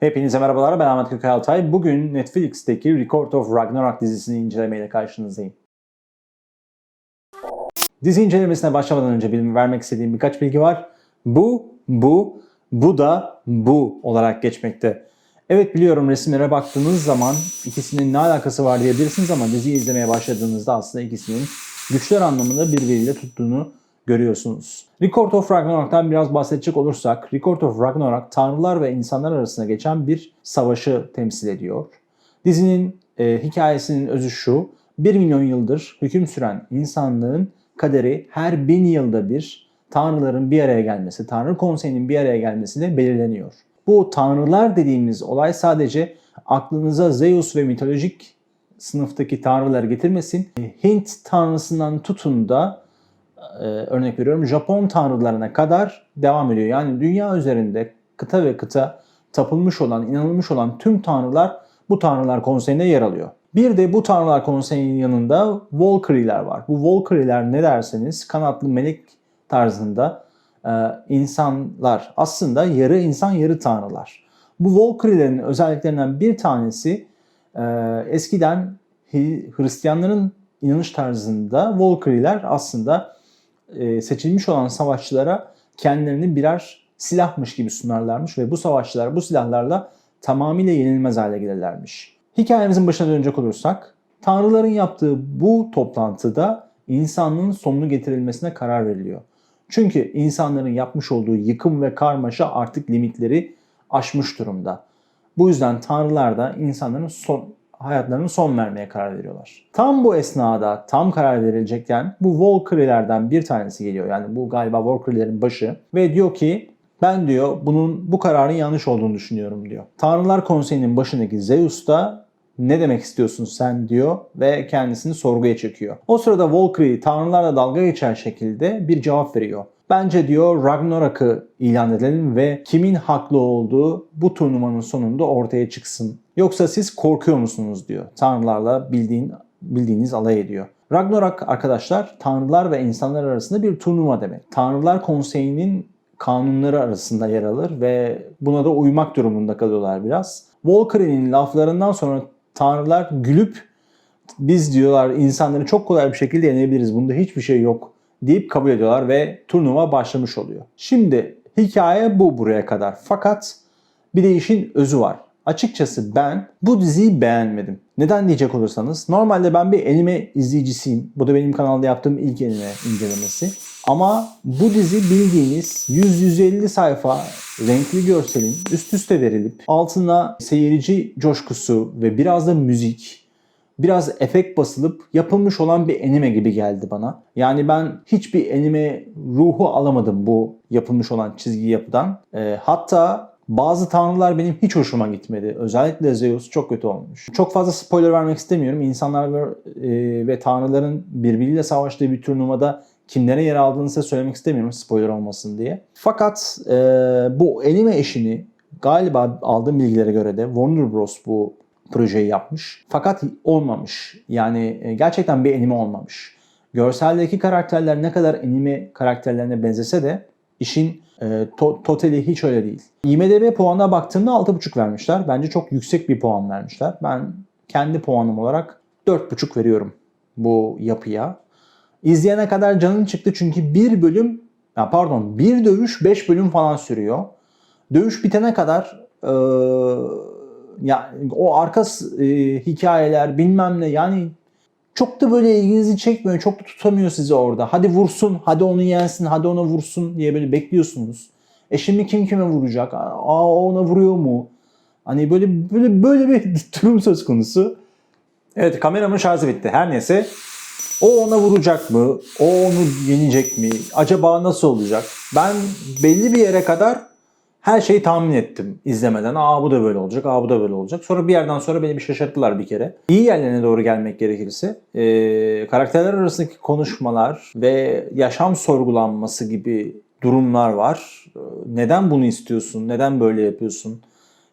Hepinize merhabalar ben Ahmet Kökay Altay. Bugün Netflix'teki Record of Ragnarok dizisini incelemeyle karşınızdayım. Dizi incelemesine başlamadan önce benim vermek istediğim birkaç bilgi var. Bu, bu, bu da bu olarak geçmekte. Evet biliyorum resimlere baktığınız zaman ikisinin ne alakası var diyebilirsiniz ama diziyi izlemeye başladığınızda aslında ikisinin güçler anlamında birbiriyle tuttuğunu görüyorsunuz. Record of Ragnarok'tan biraz bahsedecek olursak, Record of Ragnarok tanrılar ve insanlar arasında geçen bir savaşı temsil ediyor. Dizinin e, hikayesinin özü şu, 1 milyon yıldır hüküm süren insanlığın kaderi her bin yılda bir tanrıların bir araya gelmesi, tanrı konseyinin bir araya gelmesiyle belirleniyor. Bu tanrılar dediğimiz olay sadece aklınıza Zeus ve mitolojik sınıftaki tanrıları getirmesin. Hint tanrısından tutun da e, örnek veriyorum Japon tanrılarına kadar devam ediyor. Yani dünya üzerinde kıta ve kıta tapılmış olan, inanılmış olan tüm tanrılar bu tanrılar konseyinde yer alıyor. Bir de bu tanrılar konseyinin yanında Valkyrie'ler var. Bu Valkyrie'ler ne derseniz kanatlı melek tarzında e, insanlar. Aslında yarı insan yarı tanrılar. Bu Valkyrie'lerin özelliklerinden bir tanesi e, eskiden Hristiyanların inanış tarzında Valkyrie'ler aslında e, seçilmiş olan savaşçılara kendilerini birer silahmış gibi sunarlarmış ve bu savaşçılar bu silahlarla tamamıyla yenilmez hale gelirlermiş. Hikayemizin başına dönecek olursak, tanrıların yaptığı bu toplantıda insanlığın sonunu getirilmesine karar veriliyor. Çünkü insanların yapmış olduğu yıkım ve karmaşa artık limitleri aşmış durumda. Bu yüzden tanrılar da insanların son, hayatlarının son vermeye karar veriyorlar. Tam bu esnada tam karar verilecekken bu Valkyrie'lerden bir tanesi geliyor. Yani bu galiba Valkyrie'lerin başı ve diyor ki ben diyor bunun bu kararın yanlış olduğunu düşünüyorum diyor. Tanrılar Konseyi'nin başındaki Zeus da ne demek istiyorsun sen diyor ve kendisini sorguya çekiyor. O sırada Valkyrie tanrılarla dalga geçer şekilde bir cevap veriyor. Bence diyor Ragnarok'ı ilan edelim ve kimin haklı olduğu bu turnuvanın sonunda ortaya çıksın. Yoksa siz korkuyor musunuz diyor. Tanrılarla bildiğin, bildiğiniz alay ediyor. Ragnarok arkadaşlar tanrılar ve insanlar arasında bir turnuva demek. Tanrılar Konseyi'nin kanunları arasında yer alır ve buna da uymak durumunda kalıyorlar biraz. Valkyrie'nin laflarından sonra tanrılar gülüp biz diyorlar insanları çok kolay bir şekilde yenebiliriz. Bunda hiçbir şey yok deyip kabul ediyorlar ve turnuva başlamış oluyor. Şimdi hikaye bu buraya kadar. Fakat bir de işin özü var. Açıkçası ben bu diziyi beğenmedim. Neden diyecek olursanız normalde ben bir anime izleyicisiyim. Bu da benim kanalda yaptığım ilk anime incelemesi. Ama bu dizi bildiğiniz 100-150 sayfa renkli görselin üst üste verilip altına seyirci coşkusu ve biraz da müzik biraz efekt basılıp yapılmış olan bir anime gibi geldi bana. Yani ben hiçbir anime ruhu alamadım bu yapılmış olan çizgi yapıdan. E, hatta bazı tanrılar benim hiç hoşuma gitmedi. Özellikle Zeus çok kötü olmuş. Çok fazla spoiler vermek istemiyorum. İnsanlar ve, e, ve tanrıların birbiriyle savaştığı bir turnuvada kimlere yer aldığını size söylemek istemiyorum spoiler olmasın diye. Fakat e, bu anime eşini galiba aldığım bilgilere göre de Warner Bros. bu projeyi yapmış. Fakat olmamış. Yani e, gerçekten bir anime olmamış. Görseldeki karakterler ne kadar anime karakterlerine benzese de işin e, to- totali hiç öyle değil. IMDB puanına baktığımda 6.5 vermişler. Bence çok yüksek bir puan vermişler. Ben kendi puanım olarak 4.5 veriyorum bu yapıya. İzleyene kadar canın çıktı çünkü bir bölüm, ya pardon bir dövüş 5 bölüm falan sürüyor. Dövüş bitene kadar e, ya o arka e, hikayeler bilmem ne yani çok da böyle ilginizi çekmiyor. Çok da tutamıyor sizi orada. Hadi vursun, hadi onu yensin, hadi ona vursun diye böyle bekliyorsunuz. E şimdi kim kime vuracak? Aa ona vuruyor mu? Hani böyle böyle böyle bir durum söz konusu. Evet kameramın şarjı bitti. Her neyse o ona vuracak mı? O onu yenecek mi? Acaba nasıl olacak? Ben belli bir yere kadar her şeyi tahmin ettim izlemeden. Aa bu da böyle olacak, aa bu da böyle olacak. Sonra bir yerden sonra beni bir şaşırttılar bir kere. İyi yerlerine doğru gelmek gerekirse e, karakterler arasındaki konuşmalar ve yaşam sorgulanması gibi durumlar var. Neden bunu istiyorsun? Neden böyle yapıyorsun?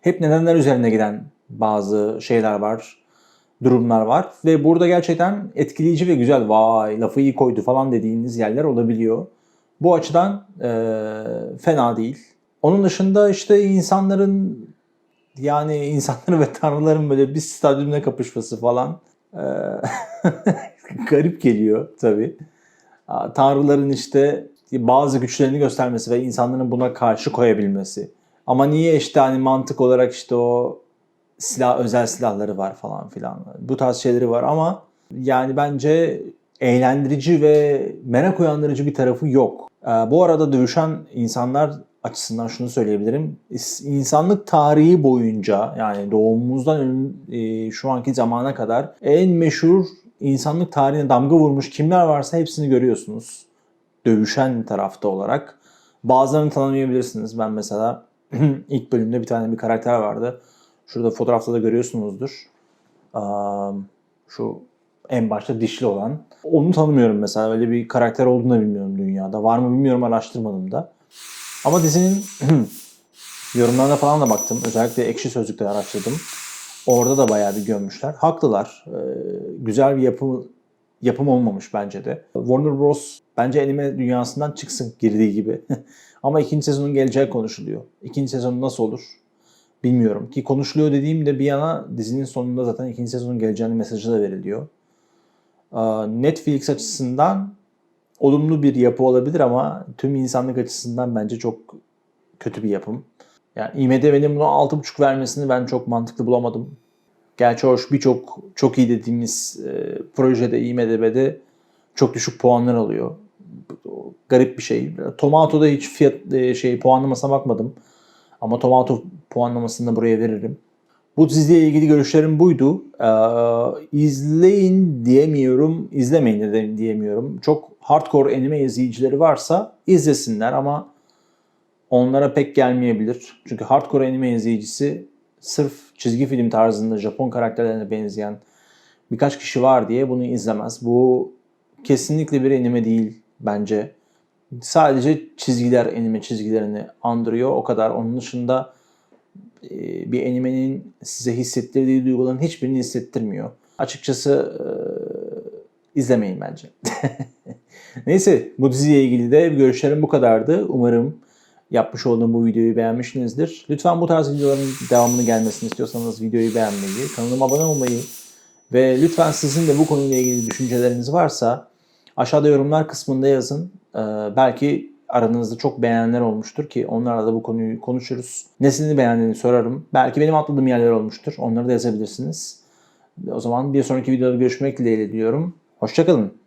Hep nedenler üzerine giden bazı şeyler var durumlar var ve burada gerçekten etkileyici ve güzel vay lafı iyi koydu falan dediğiniz yerler olabiliyor. Bu açıdan e, fena değil. Onun dışında işte insanların Yani insanların ve tanrıların böyle bir stadyumda kapışması falan garip geliyor tabii. Tanrıların işte bazı güçlerini göstermesi ve insanların buna karşı koyabilmesi. Ama niye işte hani mantık olarak işte o silah özel silahları var falan filan. Bu tarz şeyleri var ama yani bence eğlendirici ve merak uyandırıcı bir tarafı yok. Bu arada dövüşen insanlar açısından şunu söyleyebilirim. İnsanlık tarihi boyunca yani doğumumuzdan e, şu anki zamana kadar en meşhur insanlık tarihine damga vurmuş kimler varsa hepsini görüyorsunuz. Dövüşen tarafta olarak. Bazılarını tanımayabilirsiniz. Ben mesela ilk bölümde bir tane bir karakter vardı. Şurada fotoğrafta da görüyorsunuzdur. Şu en başta dişli olan. Onu tanımıyorum mesela. Öyle bir karakter olduğunu da bilmiyorum dünyada. Var mı bilmiyorum araştırmadım da. Ama dizinin yorumlarına falan da baktım. Özellikle ekşi sözlükte araştırdım. Orada da bayağı bir gömmüşler. Haklılar. Ee, güzel bir yapım yapım olmamış bence de. Warner Bros. bence anime dünyasından çıksın girdiği gibi. Ama ikinci sezonun geleceği konuşuluyor. İkinci sezon nasıl olur? Bilmiyorum. Ki konuşuluyor dediğimde bir yana dizinin sonunda zaten ikinci sezonun geleceğinin mesajı da veriliyor. Ee, Netflix açısından olumlu bir yapı olabilir ama tüm insanlık açısından bence çok kötü bir yapım. Yani IMDb'nin buna 6.5 vermesini ben çok mantıklı bulamadım. Gerçi hoş birçok çok iyi dediğimiz e, projede IMDb'de çok düşük puanlar alıyor. Garip bir şey. Tomato'da hiç fiyat e, şey puanlamasına bakmadım. Ama Tomato puanlamasını buraya veririm. Bu diziyle ilgili görüşlerim buydu. Ee, izleyin diyemiyorum, izlemeyin de diyemiyorum. Çok hardcore anime izleyicileri varsa izlesinler ama onlara pek gelmeyebilir. Çünkü hardcore anime izleyicisi sırf çizgi film tarzında Japon karakterlerine benzeyen birkaç kişi var diye bunu izlemez. Bu kesinlikle bir anime değil bence. Sadece çizgiler anime çizgilerini andırıyor. O kadar. Onun dışında e, bir animenin size hissettirdiği duyguların hiçbirini hissettirmiyor. Açıkçası e, izlemeyin bence. Neyse bu diziyle ilgili de görüşlerim bu kadardı. Umarım yapmış olduğum bu videoyu beğenmişsinizdir. Lütfen bu tarz videoların devamını gelmesini istiyorsanız videoyu beğenmeyi, kanalıma abone olmayı ve lütfen sizin de bu konuyla ilgili düşünceleriniz varsa aşağıda yorumlar kısmında yazın. Ee, belki aranızda çok beğenenler olmuştur ki onlarla da bu konuyu konuşuruz. Nesini beğendiğini sorarım. Belki benim atladığım yerler olmuştur. Onları da yazabilirsiniz. O zaman bir sonraki videoda görüşmek dileğiyle diyorum. Hoşçakalın.